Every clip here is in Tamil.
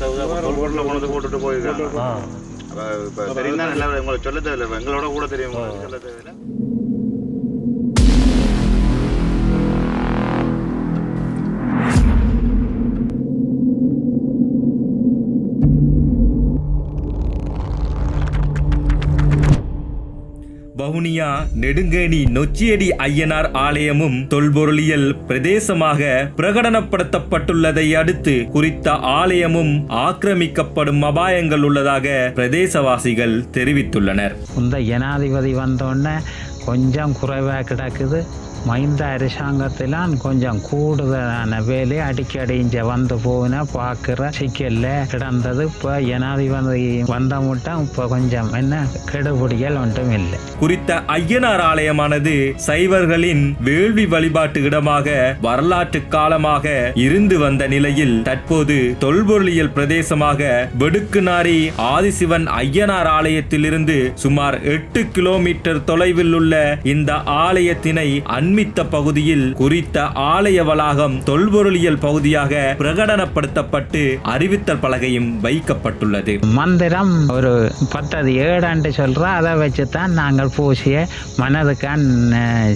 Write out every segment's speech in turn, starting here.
கொண்டு போட்டுட்டு போயிருக்காங்க. இப்ப தெரியும் தானே எல்லாரும்? உங்களுக்கு சொல்ல தேவையில்லை. எங்களோட கூட தெரியும் உங்களுக்கு சொல்ல தேவையில்லை. வவுனியா நெடுங்கேணி நொச்சியடி ஐயனார் ஆலயமும் தொல்பொருளியல் பிரதேசமாக பிரகடனப்படுத்தப்பட்டுள்ளதை அடுத்து குறித்த ஆலயமும் ஆக்கிரமிக்கப்படும் அபாயங்கள் உள்ளதாக பிரதேசவாசிகள் தெரிவித்துள்ளனர். இந்த ஜனாதிபதி வந்தோடனே கொஞ்சம் குறைவாக கிடக்குது. மைந்த அரசாங்கத்திலாம் கொஞ்சம் கூடுதலான வேலை அடிக்கடி இங்கே வந்து போனா பார்க்குற சிக்கல்ல கிடந்தது. இப்போ ஜனாதிபதி வந்த மட்டும் இப்போ கொஞ்சம் என்ன கெடுபிடிகள் ஒன்றும் இல்லை. குறித்த ஐயனார் ஆலயமானது சைவர்களின் வேள்வி வழிபாட்டு இடமாக வரலாற்று காலமாக இருந்து வந்த நிலையில் தற்போது தொல்பொருளியல் பிரதேசமாக வெடுக்குநாரி ஆதிசிவன் ஐயனார் ஆலயத்திலிருந்து சுமார் எட்டு கிலோமீட்டர் தொலைவில் உள்ள இந்த ஆலயத்தினை அண்மித்த பகுதியில் குறித்த ஆலய வளாகம் தொல்பொருளியல் பகுதியாக பிரகடனப்படுத்தப்பட்டு அறிவித்தல் பலகையும் வைக்கப்பட்டுள்ளது. மந்திரம் ஒரு பத்தது ஏழாண்டு சொல்கிறோம் அதை வச்சு தான் நாங்கள் பூசிய மனதுக்கான்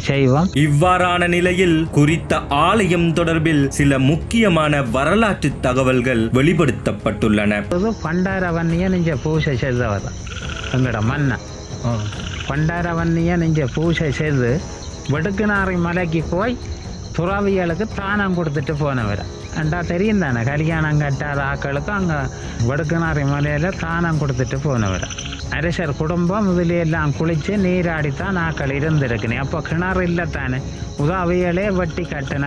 செய்வோம். இவ்வாறான நிலையில் குறித்த ஆலயம் தொடர்பில் சில முக்கியமான வரலாற்று தகவல்கள் வெளிப்படுத்தப்பட்டுள்ளன. பண்டாரவன்னியை நெஞ்ச பூசை செய்தவர். எங்களோட மன்னன். பண்டாரவன்னியை நெஞ்ச பூசை செய்து வெடுக்குநாறை மலைக்கு போய் துறவிகளுக்கு தானம் கொடுத்துட்டு போனவர். அண்டா தெரியும் தானே கல்யாணம் கட்டாத ஆக்களுக்கும் அங்கே வடுக்குநாறை மலையில் தானம் கொடுத்துட்டு போனவர். அரசர் குடும்பம் இதிலெல்லாம் குளித்து நீராடித்தான் ஆக்கள் இருந்திருக்குனே அப்போ கிணறு இல்லை தானே. உதவிகளே வட்டி கட்டின.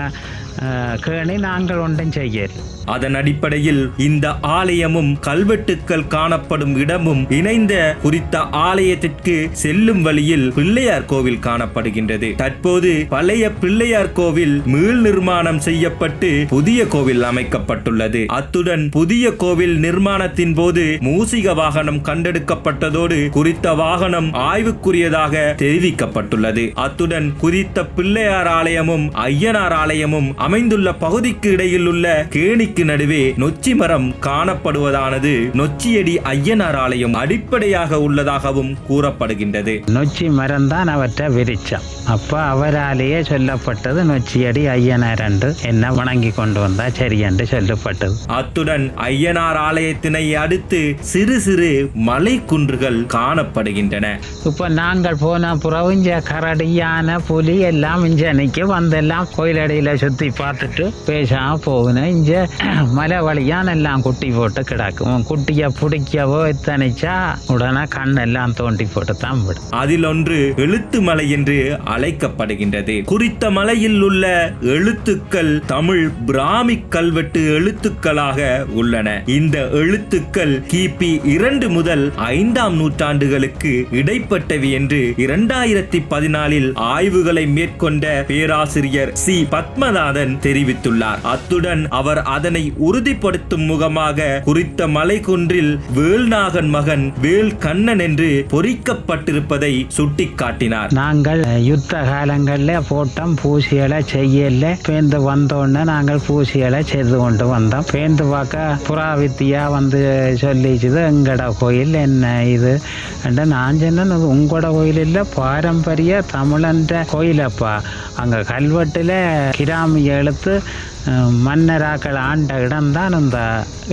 கேணி நாங்கள் ஒன்றும் செய்ய அதன் அடிப்படையில் இந்த ஆலயமும் கல்வெட்டுக்கள் காணப்படும் இடமும் இணைந்த குறித்த ஆலயத்திற்கு செல்லும் வழியில் பிள்ளையார் கோவில் காணப்படுகின்றது. தற்போது பழைய பிள்ளையார் கோவில் மீள் நிர்மாணம் செய்யப்பட்டு புதிய கோவில் அமைக்கப்பட்டுள்ளது. அத்துடன் புதிய கோவில் நிர்மாணத்தின் போது மூசிக வாகனம் கண்டெடுக்கப்பட்டதோடு குறித்த வாகனம் ஆய்வுக்குரியதாக தெரிவிக்கப்பட்டுள்ளது. அத்துடன் குறித்த பிள்ளையார் ஆலயமும் ஐயனார் ஆலயமும் அமைந்துள்ள பகுதிக்கு இடையில் உள்ள கேணிக்கு நடுவே நொச்சி மரம் காணப்படுவதானது. நொச்சியடி ஐயனார் ஆலயம் அடிப்படையாக உள்ளதாகவும் கூறப்படுகின்றது. நொச்சி மரம் தான் அவற்றை விரிச்சம். அப்போ அவராலேயே சொல்லப்பட்டது நொச்சியடி ஐயனார் என்று. என்ன வணங்கி கொண்டு வந்தா சரி என்று சொல்லப்பட்டது. அத்துடன் ஐயனார் ஆலயத்தினை அடுத்து சிறு சிறு மலை குன்றுகள் காணப்படுகின்றன. இப்போ நாங்கள் போன புறவுஞ்ச கரடி யானை புலி எல்லாம் இஞ்ச அன்னைக்கு வந்தெல்லாம் கோயிலடியில் சுற்றி பார்த்துட்டு பேசாம போகணும் இங்கே மலை வழியான் எல்லாம் குட்டி போட்டு கிடக்கும் குட்டியை பிடிக்கவோ எத்தனைச்சா உடனே கண்ணெல்லாம் தோண்டி போட்டு தான் விடும். அதில் ஒன்று எழுத்து மலை என்று அழைக்கப்படுகின்றது. குறித்த மலையில் உள்ள எழுத்துக்கள் தமிழ் பிராமி கல்வெட்டு எழுத்துக்களாக உள்ளன. இந்த எழுத்துக்கள் கிபி இரண்டு முதல் ஐந்தாம் நூற்றாண்டுகளுக்கு இடைப்பட்டவை என்று இரண்டாயிரத்தி பதினாலில் ஆய்வுகளை மேற்கொண்ட பேராசிரியர் சி. பத்மநாதன் தெரிவித்துள்ளார். அத்துடன் அவர் அதனை உறுதிப்படுத்தும் முகமாக குறித்த மலைக்குன்றில் வேல்நாகன் மகன் வேல் கண்ணன் என்று பொறிக்கப்பட்டிருப்பதை சுட்டிக்காட்டினார். நாங்கள் யுத்த காலங்களில் போட்டோம் பூசியலை செய்யல. பேந்து வந்தோடனே நாங்கள் பூசியலை செய்து கொண்டு வந்தோம். பேந்து பார்க்க புறாவித்தியா வந்து சொல்லிச்சுது எங்கட கோயில் என்ன இது? நான் சொன்னேன் உங்களோட கோயில் இல்லை பாரம்பரிய தமிழன்ற கோயிலப்பா. அங்கே கல்வெட்டில் கிராமிய எழுத்து மன்னராக்கள் ஆண்ட இடம்தான் இந்த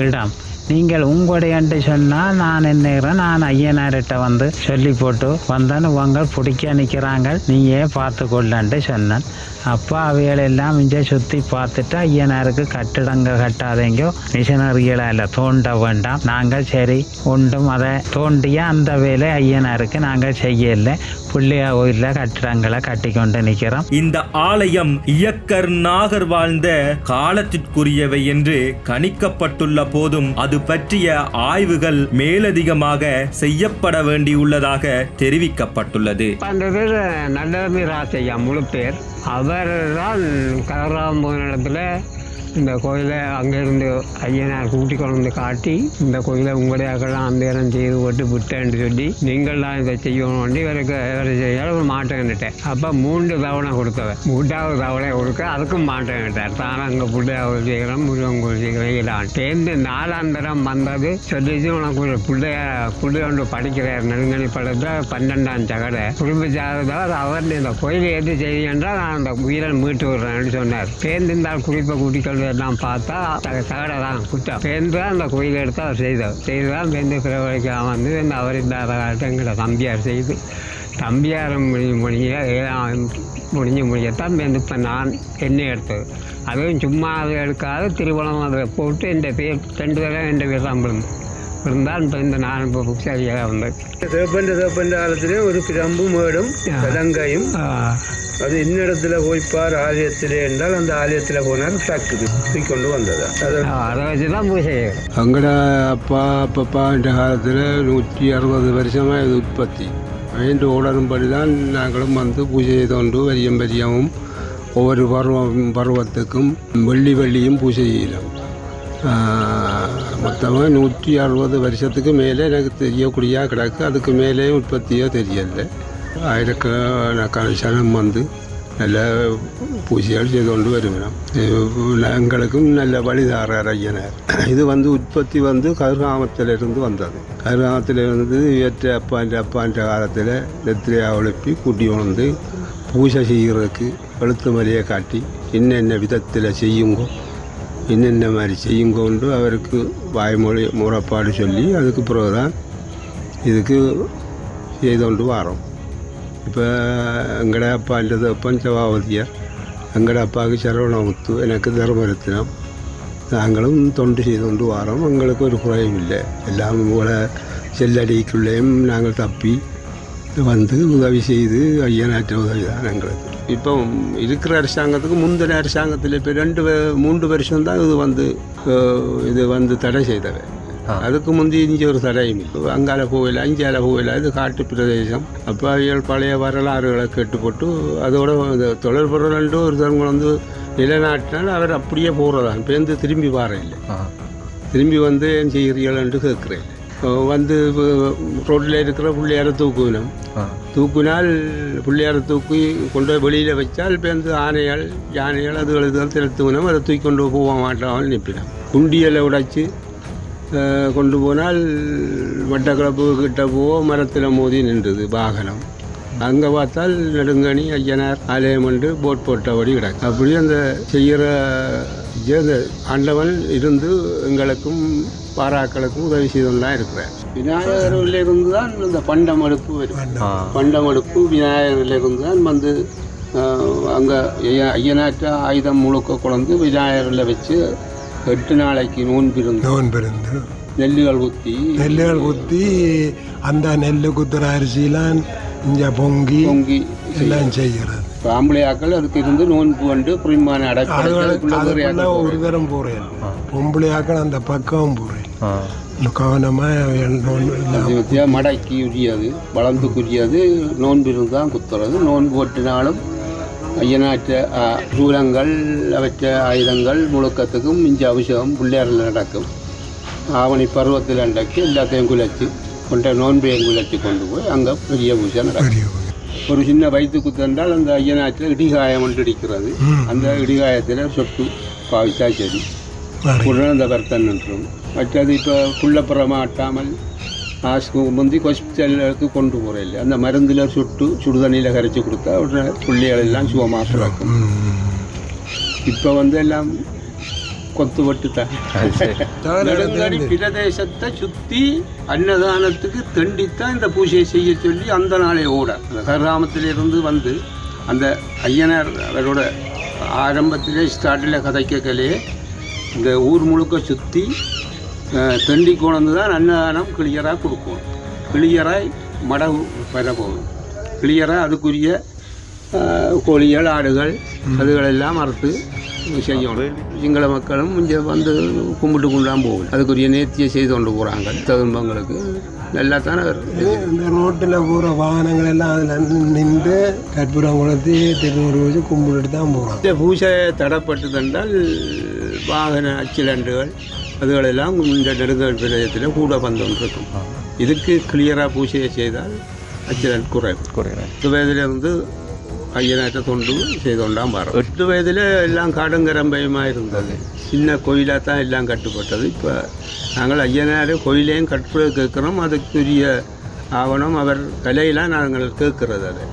இடம். நீங்கள் உங்களுடையன்ட்டு சொன்னால் நான் என்னகிறேன் நான் ஐயனார்கிட்ட வந்து சொல்லி போட்டு வந்தேன்னு உங்கள் பிடிக்க நிற்கிறாங்க நீயே பார்த்து கொள்ளன்ட்டு சொன்னேன். அப்போ அவைகளெல்லாம் இங்கே சுற்றி பார்த்துட்டு ஐயனாருக்கு கட்டிடங்க கட்டாதீங்க. மிஷனரிகளால் தோண்ட வேண்டாம். நாங்கள் சரி ஒன்றும் அதை தோண்டிய அந்த வேலை ஐயனாருக்கு நாங்கள் செய்யலை. பிள்ளையா கோயிலில் கட்டிடங்களை கட்டி கொண்டு நிற்கிறோம். இந்த ஆலயம் இயக்கர் நாகர் வாழ்ந்த காலத்திற்குரியவை என்று கணிக்கப்பட்டுள்ள போதும் அது பற்றிய ஆய்வுகள் மேலதிகமாக செய்யப்பட வேண்டியுள்ளதாக தெரிவிக்கப்பட்டுள்ளது. ராசையா முழு பேர் அவர் தான் கதிராம்பு நிலத்தில் இந்த கோயிலை அங்கேருந்து ஐயனார் கூட்டி கொண்டு வந்து காட்டி இந்த கோயிலை உங்களையாக்கெல்லாம் அந்த செய்து போட்டு விட்டேன்னு சொல்லி நீங்கள்லாம் இதை செய்யணும் இவருக்கு இவர் செய்ய மாட்டேன்னுட்டேன் அப்போ மூன்று தவணை கொடுத்தவன். மூன்றாவது தவணை கொடுக்க அதுக்கும் மாட்டேன்னுட்டார் தான் அங்கே பிள்ளையாவது செய்கிறோம் முருகன் கோயில் செய்கிறேன் சேர்ந்து நாலாம் தரம் வந்தது. சொல்லிச்சு உனக்கு ஒரு பிள்ளைய பிள்ளை ஒன்று படிக்கிறார். நெருங்கணி படத்தில் பன்னெண்டாம் சகடை. குடும்ப ஜாதகர் அவர் இந்த கோயிலை எது செய்யுன்றால் நான் அந்த உயிரை மீட்டு விடுறேன் சொன்னார். சேர்ந்து இருந்தால் குறிப்பை குட்டிகள் எல்லாம் பார்த்தா தகடை தான் குற்றம். பேருந்து தான் அந்த கோயில் எடுத்து அவர் செய்தார். செய்து தான் பேருந்து பிறவழைக்காம வந்து அவர் இந்த காலத்தை எங்களை தம்பியார் செய்து தம்பியார் முடிஞ்சு முடிஞ்ச முடிஞ்சு முடியத்தான் பேருந்து இப்போ நான் என்ன எடுத்தது. அதுவும் சும்மா அதை எடுக்காத திருவள்ளம் அதை போட்டு என் பேர் ரெண்டு தடவை என் பேர் தான் இந்த நான் இப்போ சரியாக வந்தது சிவப்பண்ட சிவப்பண்ட காலத்திலே ஒரு பிரம்பு மேடும் கலங்கையும் அது இன்னிடத்துல போய்ப்பார் ஆலயத்திலே என்றால் அந்த ஆலயத்தில் போனால் டக்குது தூக்கொண்டு வந்தது அது வச்சு தான் பூஜை எங்கட அப்பா அப்பப்பான்ற காலத்தில் நூற்றி அறுபது வருஷமாக இது உற்பத்தி வேண்டு உடனும்படி தான் நாங்களும் வந்து பூஜை செய்தோண்டு வரியம் வரியமும் ஒவ்வொரு பருவம் பருவத்துக்கும் வெள்ளி வெள்ளியும் பூஜை செய்யலாம் மொத்தமாக நூற்றி அறுபது வருஷத்துக்கு மேலே எனக்கு தெரியக்கூடிய கிடக்கு. அதுக்கு மேலேயும் உற்பத்தியோ தெரியலை. ஆயிரக்கணக்கான சனம் வந்து நல்ல பூஜைகள் செய்து கொண்டு வருகிறோம் எங்களுக்கும் நல்ல வழிதாரர் ஐயனார் இது வந்து உற்பத்தி வந்து கருகாமத்திலிருந்து வந்தது. கருகாமத்திலிருந்து இவற்றை அப்பாண்ட அப்பாண்ட காலத்தில் நெத்திரையா ஒழுப்பி கூட்டி வந்து பூஜை செய்கிறதுக்கு எழுத்து மலையை காட்டி என்னென்ன விதத்தில் செய்யுங்கோ என்னென்ன மாதிரி செய்யும் கொண்டு அவருக்கு வாய்மொழி முறைப்பாடு சொல்லி அதுக்கு பிறகு தான் இதுக்கு செய்து கொண்டு வரோம். இப்போ எங்கட அப்பான்றது அப்பன் சபாபதியார் எங்கட அப்பாவுக்கு சரவணமுத்து எனக்கு தர்மரத்தினம் நாங்களும் தொண்டு செய்து கொண்டு வரோம். எங்களுக்கு ஒரு குறையும் இல்லை. எல்லாம் போல செல்லடிக்குள்ளேயும் நாங்கள் தப்பி வந்து உதவி செய்து ஐயனாற்ற உதவி தான் எங்களுக்கு இப்போ இருக்கிற அரசாங்கத்துக்கு முந்தின அரசாங்கத்தில் இப்போ ரெண்டு மூன்று வருஷம் தான் இது வந்து இது வந்து தடை செய்தவை அதுக்கு முந்தி இங்கே ஒரு தடையும் இல்லை. அங்கால கோவில் அஞ்சால கோவில் இது காட்டு பிரதேசம். அப்போ அவியல் பழைய வரலாறுகளை கேட்டுப்போட்டு அதோட இந்த தொடர்புறண்டு ஒருத்தவங்க வந்து நிலைநாட்டினால் அவர் அப்படியே போகிறதான் பேருந்து திரும்பி வார இல்லை. திரும்பி வந்து ஏன் செய்கிறீர்கள் கேட்குறேன். வந்து ரோட்டில் இருக்கிற பிள்ளையார தூக்குவினம். தூக்குனால் பிள்ளையார தூக்கி கொண்டு போய் வெளியில் வச்சால் பேருந்து ஆனைகள் யானைகள் அதுகள் இதுகள் திரத்துவினம் அதை தூக்கி கொண்டு போக மாட்டாமல் நிற்பினோம் குண்டியலை உடைச்சி கொண்டு போனால் வட்டக்கிழப்பு கிட்ட போக மரத்தில் மோதி நின்றுது வாகனம். அங்கே பார்த்தால் நெடுங்கணி ஐயனார் ஆலயம் என்று போட் போட்டபடி கிடக்கு. அப்படி அந்த செய்கிற அந்த ஆண்டவன் இருந்து எங்களுக்கும் பாராக்களுக்கும் உதவி செய்து தான் இருக்கிறார். விநாயகரில் இருந்து தான் இந்த பண்டம் அடுப்பு வரும். பண்டம். அடுப்பு விநாயகரில் இருந்து தான் வந்து அங்கே ஐயனாற்ற ஆயுதம் முழுக்க கொண்டு விநாயகரில் வச்சு எட்டு நாளைக்கு நோன்பிருந்து நோன்பிருந்து. நெல்லுகள் குத்தி நெல்லுகள் குத்தி அந்த நெல் குத்துற அரிசிலாம் இங்கே பொங்கி பொங்கி எல்லாம் செய்கிறது. ஆம்பளையாக்கள் அதுக்கு இருந்து நோன்பு வந்து புரிமான அடக்கி அதுகளுக்கு அதுக்குள்ள ஒரு தரம் போகிறேன் பொம்பளையாக்கள் அந்த பக்கம் போகிறேன் கவனமாக மடக்கி உரியது வளர்ந்துக்குரியது நோன்பு இருந்தால் குத்துறது. நோன்பு ஒட்டினாலும் ஐயனாற்ற சூலங்கள் அவற்ற ஆயுதங்கள் முழுக்கத்துக்கும் இஞ்சி அபிஷேகம் பிள்ளையாரில் நடக்கும். ஆவணி பருவத்தில் நடக்கி எல்லாத்தையும் குலைச்சி கொண்ட நோன்பையும் குலைச்சி கொண்டு போய் அங்கே பெரிய பூஜை நடக்கும். ஒரு சின்ன வயிற்று குத்து என்றால் அந்த ஐயனாற்றில் இடிகாயம் ஒன்று இடிக்கிறது. அந்த இடிகாயத்தில் சொட்டு பாவிச்சா சரி. உடனே அந்த வருத்தம் நின்றும் மற்றது இப்போ புள்ளப்புறமா ஆட்டாமல் ஆஸ்க்கு முந்தி ஹாஸ்பிட்டலுக்கு கொண்டு போகிறேன் அந்த மருந்தில் சுட்டு சுடுதண்ணியில் கரைச்சி கொடுத்தா உடனே பிள்ளைகள் எல்லாம் சுகமாக பிறக்கும் இப்போ வந்து எல்லாம் கொத்துப்பட்டு தான் நெடுங்கடி பிரதேசத்தை சுற்றி அன்னதானத்துக்கு தெண்டித்தான் இந்த பூஜையை செய்ய சொல்லி அந்த நாளே ஓட. அந்த கராமத்திலிருந்து வந்து அந்த ஐயனார் அவரோட ஆரம்பத்திலே ஸ்டார்டில் கதைக்கலே இந்த ஊர் முழுக்க சுற்றி தெண்டி கொண்டு தான் அன்னதானம் கிளியராக கொடுக்கும். கிளியராய் மடகு வர போகும் கிளியராக அதுக்குரிய கோழிகள் ஆடுகள் அதுகளெல்லாம் அறுத்து செய்யணும் சிங்கள மக்களும் இங்கே வந்து கும்பிட்டு கொண்டான் போகணும் அதுக்குரிய நேர்த்தியை செய்து கொண்டு போகிறாங்க தகும்பங்களுக்கு நல்லா தானே இந்த ரோட்டில் போகிற வாகனங்கள் எல்லாம் அதில் நின்று கற்பூரம் கொளுத்தி திருநூறு வச்சு கும்பிட்டுட்டு தான் போகிறோம் இந்த பூஜை தடப்பட்டதென்றால் வாகன ஆக்சிடென்ட்டுகள் அதுகளெல்லாம் இந்த நெடுங்கல் பிரதேசத்தில் கூட வந்து இருக்கும் இதுக்கு கிளியராக பூஜையை செய்தால் ஆக்சிடென்ட் குறைகிறேன் எட்டு வயதிலிருந்து ஐயனாற்ற தொண்டு செய்து கொண்டாம் வரோம் எட்டு வயதில் எல்லாம் காடுங்கரம்பயமாக இருந்தது சின்ன கோயிலாக தான் எல்லாம் கட்டுப்பட்டது இப்போ நாங்கள் ஐயனார் கோயிலையும் கட்டு கேட்குறோம் அதுக்குரிய ஆவணம் அவர் கலையெல்லாம் நாங்கள் கேட்குறது அதை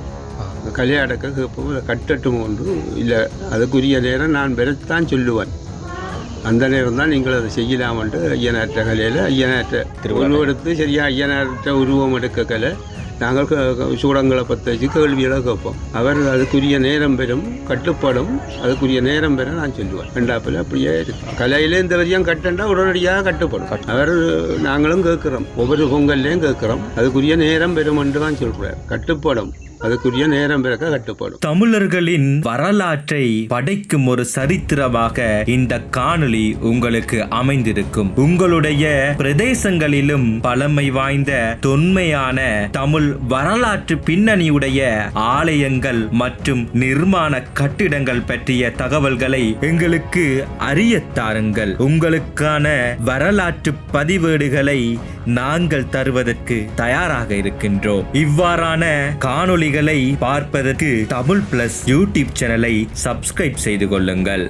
கலை அடக்க கேட்போம் அதை கட்டட்டும் ஒன்று இல்லை அதுக்குரிய நேரம் நான் பெறத்தான் சொல்லுவேன் அந்த நேரம் தான் நீங்கள் அதை செய்யலாமன்ட்டு ஐயனாற்ற கலையில் ஐயனாற்ற உருவெடுத்து சரியாக ஐயனாற்ற உருவம் எடுக்க கலை நாங்கள் சூடங்களை பற்ற வச்சு கேள்விகளை கேட்போம். அவர் அதுக்குரிய நேரம் பெறும் கட்டுப்படும் அதுக்குரிய நேரம் பெற நான் சொல்லுவேன். ரெண்டாப்பில் அப்படியே இருக்கு கலையில இந்த வரியம் கட்டண்டா உடனடியாக கட்டுப்படும். அவர் நாங்களும் கேட்குறோம். ஒவ்வொரு பொங்கல்லையும் கேட்குறோம். அதுக்குரிய நேரம் பெறும் என்று தான் சொல்கிறார் கட்டுப்படும். அதுக்குரிய நேரம் பிறக்க கட்டுப்படும். தமிழர்களின் வரலாற்றை படைக்கும் ஒரு சரித்திரமாக இந்த காணொளி உங்களுக்கு அமைந்திருக்கும். உங்களுடைய பிரதேசங்களிலும் பழமை வாய்ந்த தொன்மையான தமிழ் வரலாற்று பின்னணியுடைய ஆலயங்கள் மற்றும் நிர்மாண கட்டிடங்கள் பற்றிய தகவல்களை எங்களுக்கு அறியத்தாருங்கள் உங்களுக்கான வரலாற்று பதிவேடுகளை நாங்கள் தருவதற்கு தயாராக இருக்கின்றோம். இவ்வாறான காணொளிகளை பார்ப்பதற்கு தமிழ் பிளஸ் யூடியூப் சேனலை சப்ஸ்கிரைப் செய்து கொள்ளுங்கள்.